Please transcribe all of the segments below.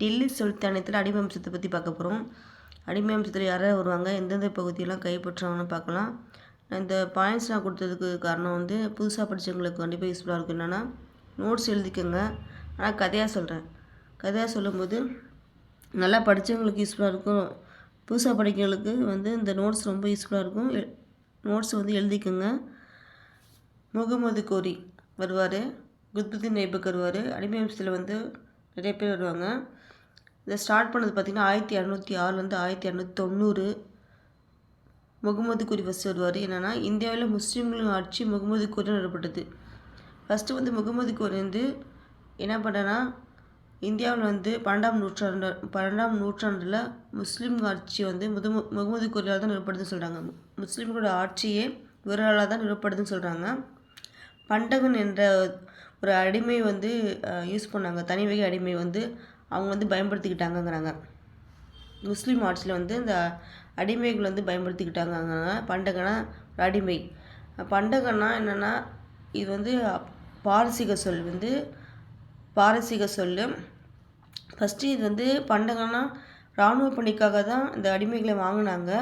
டில்லி சுல்தானத்தில் அடிமை அம்சத்தை பற்றி பார்க்க போகிறோம் அடிமை அம்சத்தில் யாராவது வருவாங்க? எந்தெந்த பகுதியெல்லாம் கைப்பற்றுவாங்கன்னு பார்க்கலாம். இந்த பாயிண்ட்ஸ் நான் கொடுத்ததுக்கு காரணம் வந்து புதுசாக படித்தவங்களுக்கு கண்டிப்பாக யூஸ்ஃபுல்லாக இருக்கும். என்னென்னா நோட்ஸ் எழுதிக்கோங்க. ஆனால் கதையாக சொல்கிறேன் கதையாக சொல்லும்போது நல்லா படித்தவங்களுக்கு யூஸ்ஃபுல்லாக இருக்கும். புதுசாக படிக்கிறவங்களுக்கு வந்து இந்த நோட்ஸ் ரொம்ப யூஸ்ஃபுல்லாக இருக்கும். நோட்ஸ் வந்து எழுதிக்கோங்க. முகமது கோரி வருவார். குத்புதீன் ஐபக் வருவார். அடிமை அம்சத்தில் வந்து நிறைய பேர் வருவாங்க. இதை ஸ்டார்ட் பண்ணது பார்த்திங்கன்னா ஆயிரத்தி இரநூத்தி ஆறுலேருந்து ஆயிரத்தி இரநூத்தி தொண்ணூறு முகமது கோரி ஃபஸ்ட் வருவார். என்னென்னா இந்தியாவில் முஸ்லீம்களின் ஆட்சி முகமது கோரி நிறுவப்பட்டது ஃபஸ்ட்டு வந்து முகமது கோரி வந்து என்ன பண்ணனா இந்தியாவில் வந்து பன்னெண்டாம் நூற்றாண்டு பன்னெண்டாம் நூற்றாண்டில் முஸ்லீம் ஆட்சி வந்து முது முகமது கோரியால் தான் நிறுவப்படுதுன்னு சொல்கிறாங்க முஸ்லீம்களோட ஆட்சியே இவரால் தான் நிறுவப்படுதுன்னு சொல்கிறாங்க பண்டகன் என்ற ஒரு அடிமை வந்து யூஸ் பண்ணாங்க. தனி வகை அடிமை வந்து அவங்க வந்து பயன்படுத்திக்கிட்டாங்கங்கிறாங்க. முஸ்லீம் ஆட்சியில் வந்து இந்த அடிமைகள் வந்து பயன்படுத்திக்கிட்டாங்க பண்டகனா அடிமை. பண்டகன்னா என்னென்னா இது வந்து பாரசீக சொல் வந்து பாரசீக சொல் ஃபஸ்ட்டு இது வந்து பண்டகன்னா இராணுவ பணிக்காக தான் இந்த அடிமைகளை வாங்கினாங்க.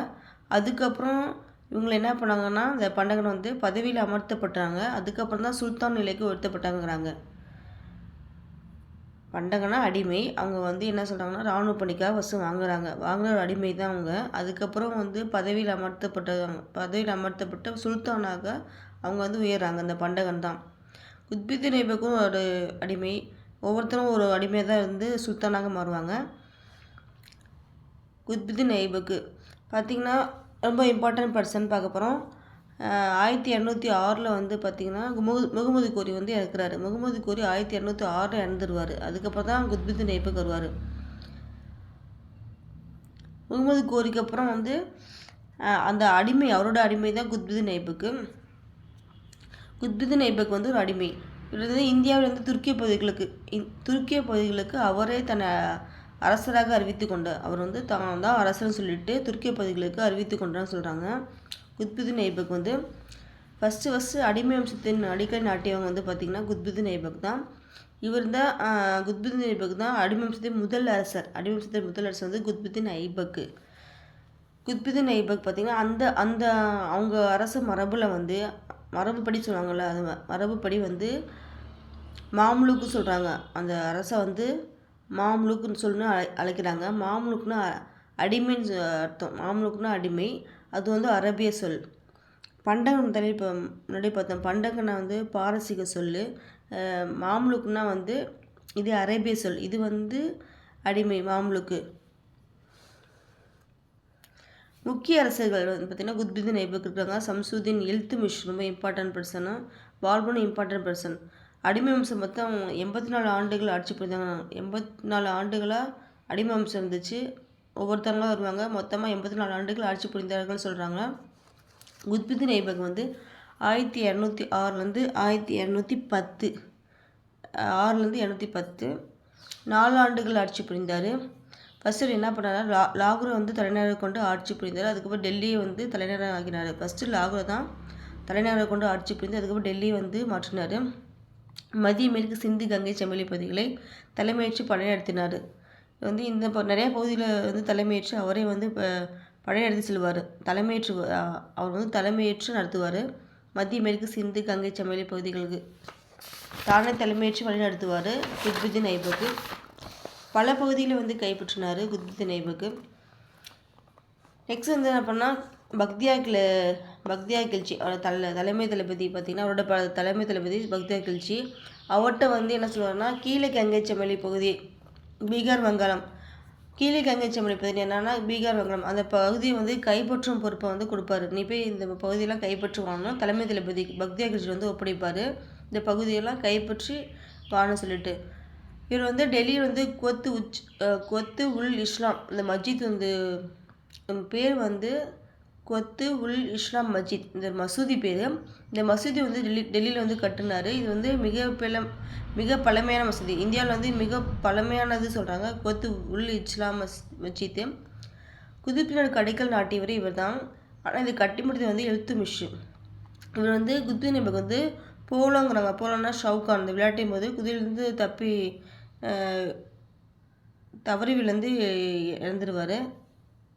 அதுக்கப்புறம் இவங்களை என்ன பண்ணாங்கன்னா இந்த பண்டகனை வந்து பதவியில் அமர்த்தப்பட்டாங்க. அதுக்கப்புறம் தான் சுல்தான் நிலைக்கு உயர்த்தப்பட்டாங்கிறாங்க பண்டகனா அடிமை. அவங்க வந்து என்ன சொல்கிறாங்கன்னா இராணுவ பணிக்காக ஃபஸ்ட்டு வாங்குறாங்க. வாங்குற ஒரு அடிமை தான் அவங்க. அதுக்கப்புறம் வந்து பதவியில் அமர்த்தப்பட்டவங்க பதவியில் அமர்த்தப்பட்ட சுல்தானாக அவங்க வந்து உயர்றாங்க. அந்த பண்டகன் தான். குத்பித்தி நைபக்கும் ஒரு அடிமை. ஒவ்வொருத்தரும் ஒரு அடிமை தான் இருந்து சுல்தானாக மாறுவாங்க. குத்பித்தின் ஐபக்கு. பார்த்திங்கன்னா ரொம்ப இம்பார்ட்டன்ட் பர்சன் பார்க்க போகிறோம் ஆயிரத்தி இரநூத்தி ஆறில் வந்து பார்த்திங்கன்னா முகு முகமது கோரி வந்து இறக்குறாரு. முகமது கோரி ஆயிரத்தி இரநூத்தி ஆறில் இறந்துருவார். அதுக்கப்புறம் தான் குத்பித்தின் நெய்ப்புக்கு வருவார் முகமது கோரிக்கு அப்புறம் வந்து அந்த அடிமை அவரோட அடிமை தான் குத்பிதின் ஐபக்கு குத்பிதின் ஐபக் வந்து ஒரு அடிமை. இவர் வந்து இந்தியாவில் வந்து துருக்கிய பகுதிகளுக்கு துருக்கிய பகுதிகளுக்கு அவரே தன்னை அரசராக அறிவித்து கொண்டார் அவர் வந்து தான் தான் அரசர்னு சொல்லிட்டு துருக்கிய பகுதிகளுக்கு அறிவித்து கொண்டான்னு சொல்கிறாங்க குத்புதீன் ஐபக் வந்து ஃபஸ்ட்டு ஃபஸ்ட்டு அடிமை வம்சத்தின் அடிக்கடி நாட்டியவங்க வந்து பார்த்திங்கன்னா குத்புதீன் ஐபக் தான். இவர் தான் குத்புதீன் ஐபக் தான் அடிமை வம்சத்தின் முதல் அரசர். அடிமை வம்சத்தின் முதல் அரசர் வந்து குத்புதீன் ஐபக்கு குத்புதீன் ஐபக் பார்த்திங்கன்னா அந்த அந்த அவங்க அரச மரபில் வந்து மரபுப்படி சொல்லுவாங்கள்ல அது மரபுப்படி வந்து மாமுலுக்கு சொல்கிறாங்க அந்த அரசை வந்து மாமுலுக்குன்னு சொல்லி அழை அழைக்கிறாங்க. மாமுலுக்குன்னு அடிமைன்னு அர்த்தம். மாமுலுக்குன்னா அடிமை. அது வந்து அரபிய சொல். பண்டகம் தனி இப்போ முன்னாடி பார்த்தோம். பண்டகனை வந்து பாரசீக சொல் மாம்லுக்குனா வந்து இது அரேபிய சொல். இது வந்து அடிமை மாம்லுக்கு. முக்கிய அரசர்கள் வந்து பார்த்திங்கன்னா குத்புதீன் ஐபக் இருக்காங்க சம்சுதீன் எழுத்து மிஷ் ரொம்ப இம்பார்ட்டன்ட் பர்சனு பால்பனும் இம்பார்ட்டன்ட் பர்சன் அடிமை வம்சம் மொத்தம் எண்பத்தி நாலு ஆண்டுகள் ஆட்சி புரிந்தாங்க எண்பத்தி நாலு ஆண்டுகளாக அடிமை வம்சம் இருந்துச்சு. ஒவ்வொருத்தவங்களும் வருவாங்க. மொத்தமாக எண்பத்தி நாலு ஆண்டுகள் ஆட்சி புரிந்தார்கள் சொல்கிறாங்க குத்புதீன் ஐபக் வந்து ஆயிரத்தி இரநூத்தி ஆறுலேருந்து ஆயிரத்தி இரநூத்தி பத்து ஆறுலேருந்து இரநூத்தி பத்து. நாலு ஆண்டுகள் ஆட்சி புரிந்தார். ஃபஸ்ட்டு என்ன பண்ணார் லா லாகூரை வந்து தலைநகரை கொண்டு ஆட்சி புரிந்தார். அதுக்கப்புறம் டெல்லியை வந்து தலைநகரம் ஆகினார் ஃபஸ்ட்டு லாகூரை தான் தலைநகரை கொண்டு ஆட்சி புரிந்து அதுக்கப்புறம் டெல்லியை வந்து மாற்றினார். மதிய மேற்கு சிந்து கங்கை செம்மொழி பகுதிகளை தலைமையேற்று படையெடுத்தினார் வந்து இந்த இப்போ நிறையா பகுதியில் வந்து தலைமையேற்று அவரே வந்து இப்போ படையெடுத்து செல்வார் தலைமையேற்று அவர் வந்து தலைமையேற்று நடத்துவார். மத்திய மேற்கு சிந்து கங்கை செம்மொழி பகுதிகளுக்கு. தானே தலைமையேற்று வழி நடத்துவார் குத்புதீன் ஐபக்கு. பல பகுதியில் வந்து கைப்பற்றினார் குத்புதீன் ஐபக்கு. நெக்ஸ்ட் வந்து என்ன பண்ணால் பக்தியா கிள பக்தியா கிழ்ச்சி அவரோட தலை தலைமை தளபதி பார்த்திங்கன்னா அவரோட ப தலைமை தளபதி பக்தியா கிழ்ச்சி அவர்கிட்ட வந்து என்ன சொல்லுவார்னா கீழே கங்கை செம்மொழி பகுதி பீகார் வங்காளம். கீழே கங்கை செம்மொழி பகுதி என்னென்னா பீகார் வங்காளம். அந்த பகுதியை வந்து கைப்பற்றும் பொறுப்பை வந்து கொடுப்பாரு. நீ போய் இந்த பகுதியெல்லாம் கைப்பற்றுவாங்கன்னா தலைமை தளபதி பக்தியா கிழ்ச்சி வந்து ஒப்படைப்பார். இந்த பகுதியெல்லாம் கைப்பற்றி வான்னு சொல்லிட்டு. இவர் வந்து டெல்லியில் வந்து கொத்து உச் கொத்து உல் இஸ்லாம் இந்த மஜித் வந்து பேர் வந்து கொத்து உல் இஸ்லாம் மஜித். இந்த மசூதி பேர். இந்த மசூதி வந்து டெல்லி டெல்லியில் வந்து கட்டினார். இது வந்து மிக பழம் மிக பழமையான மசூதி. இந்தியாவில் வந்து மிக பழமையானது சொல்கிறாங்க கொத்து உல் இஸ்லாம் மஸ் மஜித்து குதுப்பினர் கடைக்கல் நாட்டியவர் இவர் தான் ஆனால் இது கட்டி முடித்தது வந்து எழுத்து மிஷு. இவர் வந்து குத்து நபக் வந்து போலோங்கிறாங்க. போலோன்னா ஷவுகான் இந்த விளையாட்டையும் போது குதிரையிலேருந்து தப்பி தவறி விழுந்து இறந்துடுவார்